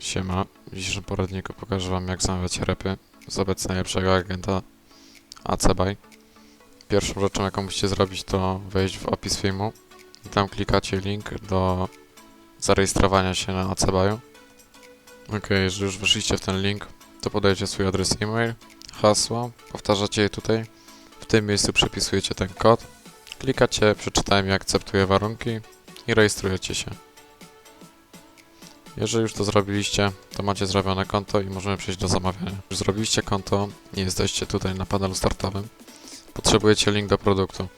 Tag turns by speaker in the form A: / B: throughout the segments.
A: Siema, w dzisiejszym poradniku pokażę wam jak zamawiać repy z obecnie najlepszego agenta ACBuy. Pierwszą rzeczą jaką musicie zrobić to wejść w opis filmu i tam klikacie link do zarejestrowania się na ACBuyu. Ok, jeżeli już weszliście w ten link, to podajecie swój adres e-mail, hasło, powtarzacie je tutaj. W tym miejscu przepisujecie ten kod, klikacie przeczytałem i akceptuję warunki i rejestrujecie się. Jeżeli już to zrobiliście, to macie zrobione konto i możemy przejść do zamawiania. Już zrobiliście konto i jesteście tutaj na panelu startowym. Potrzebujecie link do produktu.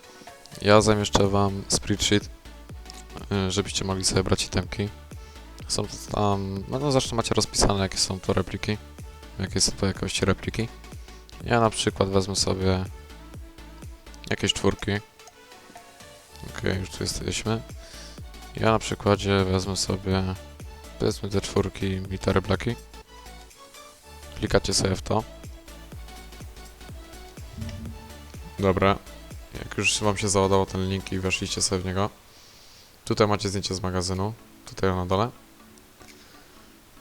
A: Ja zamieszczę wam spreadsheet, y, żebyście mogli sobie brać itemki. Są tam, no, no zresztą macie rozpisane jakie są to repliki, jakie są to jakości repliki. Ja na przykład wezmę sobie jakieś czwórki. Ok, już tu jesteśmy. Ja na przykładzie wezmę sobie Powiedzmy te czwórki litery blaki. Klikacie sobie w to. Dobra. Jak już wam się załadował ten link i weszliście sobie w niego. Tutaj macie zdjęcie z magazynu. Tutaj na dole.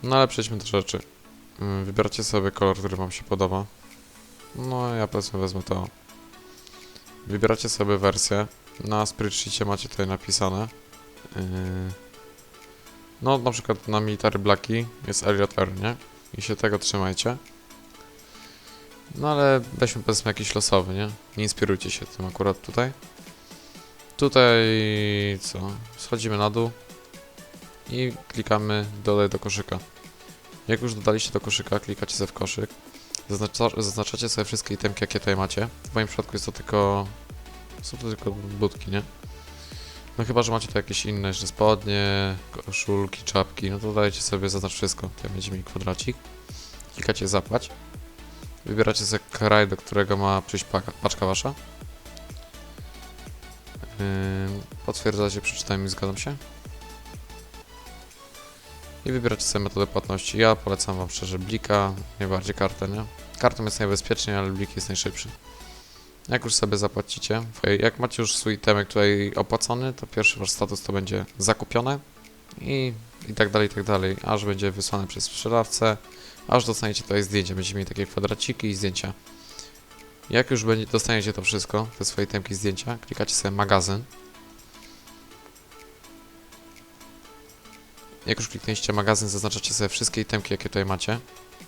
A: No ale przejdźmy do rzeczy. Ym, Wybieracie sobie kolor, który wam się podoba. No ja powiedzmy wezmę to. Wybieracie sobie wersję. Na spreadsheetie macie tutaj napisane. Yy, no, na przykład na Military Blacki jest Elliot R, nie? I się tego trzymajcie. No ale weźmy powiedzmy jakiś losowy, nie? Nie inspirujcie się tym akurat tutaj. Tutaj co? Schodzimy na dół i klikamy dodaj do koszyka. Jak już dodaliście do koszyka, klikacie sobie w koszyk. Zaznacza, zaznaczacie sobie wszystkie itemki, jakie tutaj macie. W moim przypadku jest to tylko... Są to tylko budki, nie? No chyba, że macie tu jakieś inne jeszcze spodnie, koszulki, czapki, no to dajecie sobie zaznacz wszystko. Tutaj będzie mi kwadracik. Klikacie zapłać. Wybieracie sobie kraj, do którego ma przyjść paczka wasza. Potwierdzacie, przeczytajmy, zgadzam się. I wybieracie sobie metodę płatności. Ja polecam wam szczerze Blika, najbardziej kartę, nie? Kartą jest najbezpieczniej, ale Blik jest najszybszy. Jak już sobie zapłacicie, jak macie już swój temek tutaj opłacony, to pierwszy wasz status to będzie zakupione i, i tak dalej, i tak dalej, aż będzie wysłane przez sprzedawcę, aż dostaniecie tutaj zdjęcie, będziecie mieli takie kwadraciki i zdjęcia. Jak już będzie, dostaniecie to wszystko, te swoje temki zdjęcia, klikacie sobie magazyn. Jak już kliknęliście magazyn, zaznaczacie sobie wszystkie itemki, jakie tutaj macie,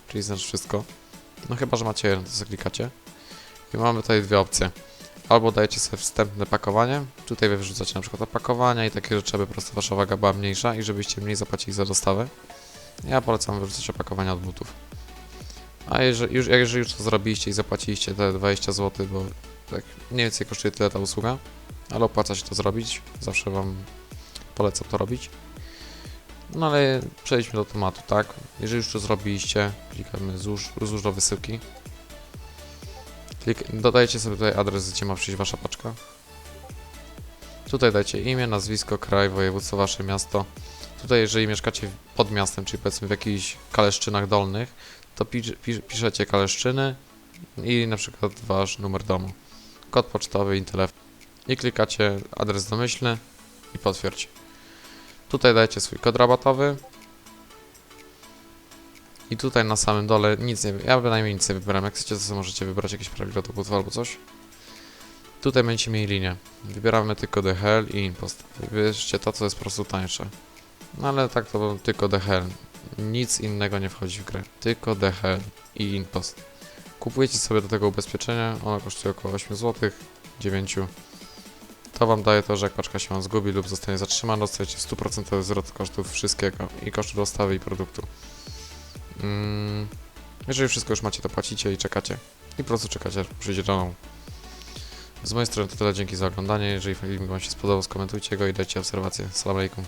A: czyli znaczy wszystko. No chyba, że macie jeden, to sobie klikacie. I mamy tutaj dwie opcje. Albo dajecie sobie wstępne pakowanie, tutaj wy wyrzucacie na przykład opakowania i takie rzeczy, aby po prostu wasza waga była mniejsza i żebyście mniej zapłacili za dostawę. Ja polecam wyrzucać opakowania od butów. A jeżeli już, jeżeli już to zrobiliście i zapłaciliście te 20 zł, bo tak mniej więcej kosztuje tyle ta usługa, ale opłaca się to zrobić, zawsze wam polecam to robić. No ale przejdźmy do tematu, tak? Jeżeli już to zrobiliście, klikamy złóż, złóż do wysyłki. Klik, dodajcie sobie tutaj adres, gdzie ma przyjść wasza paczka. Tutaj dajcie imię, nazwisko, kraj, województwo, wasze miasto. Tutaj jeżeli mieszkacie pod miastem, czyli powiedzmy w jakichś Kaleszczynach Dolnych, to pisz, pisz, piszecie Kaleszczyny i na przykład wasz numer domu. Kod pocztowy i telefon. I klikacie adres domyślny i potwierdź. Tutaj dajecie swój kod rabatowy. I tutaj na samym dole nic nie Ja bynajmniej nic nie wybieram. Jak chcecie, to możecie wybrać jakieś prawidło do albo coś. Tutaj będziecie mieli linię. Wybieramy tylko DHL i Impost. Wybierzcie to, co jest po prostu tańsze. No ale tak to tylko DHL. Nic innego nie wchodzi w grę. Tylko DHL i Impost. Kupujecie sobie do tego ubezpieczenie. Ono kosztuje około 8 zł, 9 to wam daje to, że jak paczka się wam zgubi lub zostanie zatrzymana, dostajecie 100% zwrot kosztów wszystkiego i kosztu dostawy i produktu. Mm, jeżeli wszystko już macie, to płacicie i czekacie. I po prostu czekacie, aż przyjdzie domu. Z mojej strony to tyle, dzięki za oglądanie. Jeżeli film wam się spodobał, skomentujcie go i dajcie obserwację. Salam alaikum.